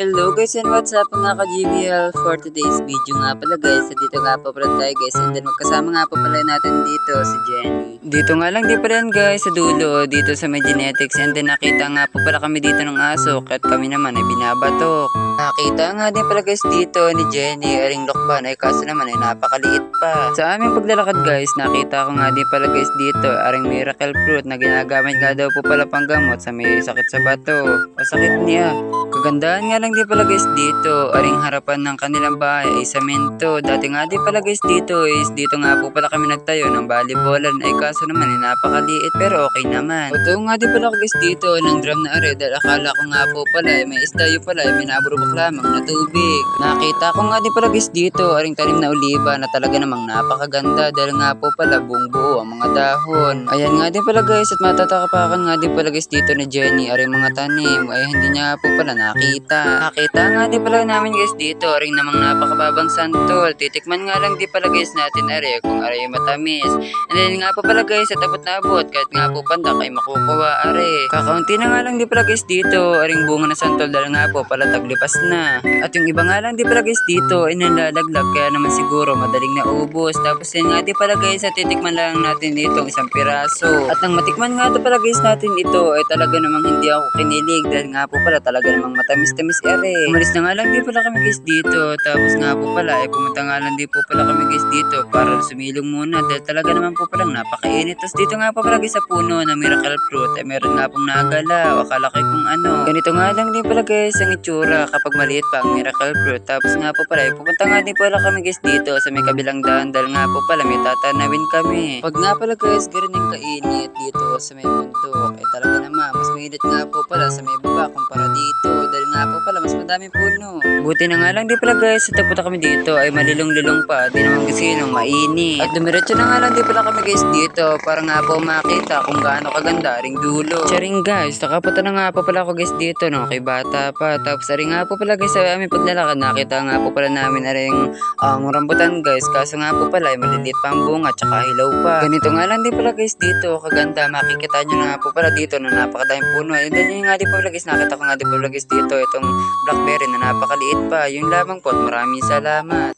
Hello guys and what's up mga ka-GBL for today's video nga pala guys. So dito nga po pala tayo guys. And then magkasama nga po pala natin dito si Jenny. Dito nga lang di pa rin guys sa dulo. Dito sa may genetics. And then nakita nga po pala kami dito ng aso. At kami naman ay binabatok. Nakita nga din pala guys dito ni Jenny. Aring lokban. Ay kaso naman ay napakaliit pa. Sa aming paglalakad guys nakita ko nga din pala guys dito aring miracle fruit na ginagamit nga daw po pala panggamot sa may sakit sa bato. O sakit niya Kagandahan nga lang din pala guys dito, aring harapan ng kanilang bahay ay semento. Dati nga din pala guys dito is dito nga po pala kami nagtayo ng volleyballan ay kaso naman ay napakaliit pero okay naman. Ito nga din pala guys dito ng drum na are dahil akala ko nga po pala ay may isda yun pala ay may naburubok lamang na tubig. Nakita ko nga din pala guys dito aring tanim na oliba na talaga namang napakaganda dahil nga po pala buong buo ang mga dahon. Ayan nga din pala guys at matatakapakan nga din pala guys dito ni Jenny aring mga tanim ay hindi niya po pala nakita. Nakita nga din pala namin guys dito, ring namang napakababang santol. Titikman nga lang di pala guys natin are kung are yung matamis. And then nga po pala guys, at abot na abot, kahit nga po pandak ay makukuha are. Kakaunti na nga lang di pala guys dito, aring bunga na santol dahil nga po pala taglipas na. At yung iba nga lang di pala guys dito, ay nalalaglag kaya naman siguro madaling naubos. Tapos yun nga di pala guys, at titikman lang natin dito isang piraso. At nang matikman nga ito pala guys natin ito, ay talaga namang hindi ako kinilig dahil nga po pala talaga namang matamis-tamis ere. Umalis na nga lang di pala kami guys dito. Tapos nga po pala, ay pumunta nga lang di po pala kami guys dito para sumilong muna dahil talaga naman po palang napakainit. Tapos dito nga po pala guys sa puno na miracle fruit, ay meron nga pong nagala akala ko kung ano. Ganito nga lang din pala guys ang itsura kapag maliit pa ang miracle fruit. Tapos nga po pala, ay pupunta nga din pala kami guys dito sa may kabilang daan dahil nga po pala may tatanawin kami. Pag nga pala guys, ganun kainit dito sa may bundok, ay talaga naman mas mainit nga po pala sa may baba kumpara dito nga po pala mas madaming puno. Buti na nga lang di pala guys, sa tapunta kami dito ay malilong-lilong pa, di naman kasi nung mainit. At dumiretso na nga lang di pala kami guys dito para nga po makita kung gaano kaganda ring dulo. Charing guys, nakapunta na nga po pala ako guys dito no, kay bata pa. Tapos ari nga po pala guys sa aming paglalakad, nakita nga po pala namin aring ang rambutan guys. Kaso nga po pala ay maliliit pa ang bunga tsaka hilaw pa. Ganito nga lang di pala guys dito, kaganda. Makikita nyo na nga po pala dito na napakadaming puno. And then yun nga di pala guys, nakita ko nga di pala guys dito itong blackberry na napakaliit pa. Yun lamang po at maraming salamat.